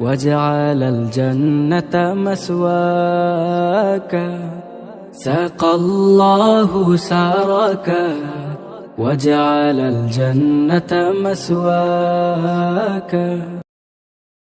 وجعل الجنة مسواك. سقى الله سرك وجعل الجنة مسواك.